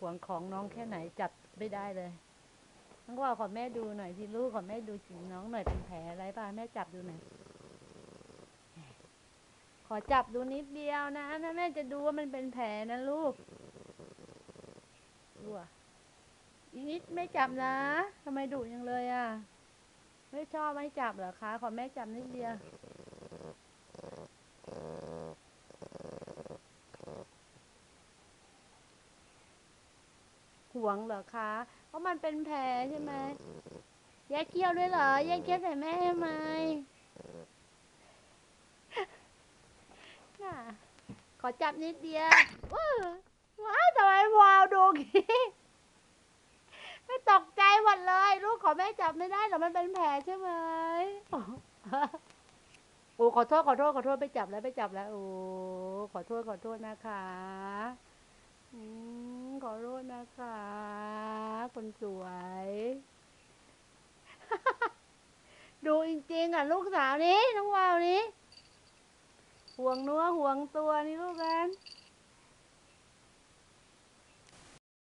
ห่วงของน้องแค่ไหนจับไม่ได้เลยน้องว่าขอแม่ดูหน่อยสิลูกขอแม่ดูสิน้องหน่อยเป็นแผลอะไรป่ะแม่จับดูหน่อยขอจับดูนิดเดียวนะแม่จะดูว่ามันเป็นแผลนะลูกดูอะอีนิดไม่จับนะทำไมดุยังเลยอะ ไม่ชอบไม่จับเหรอคะ ขอแม่จับนิดเดียว ห่วงเหรอคะ เพราะมันเป็นแผลใช่ไหมแยกเกี้ยวด้วยเหรอ แยกเกี้ยวใส่แม่ทำไมน่ะขอจับนิดเดียวว้าวทำไมวาวดูงี้ไม่ตกใจหมดเลย ลูกขอแม่จับไม่ได้หรอมันเป็นแผลใช่ไหมโอ้ขอโทษขอโทษขอโทษไปจับแล้วไปจับแล้วโอ้ขอโทษขอโทษนะคะอืม อโทษนะคะ คนสวย ดูจริงๆอะ ลูกสาวนี้ น้องวาวนี้ ห่วงเนัวห่วงตัวนี่ลูกกัน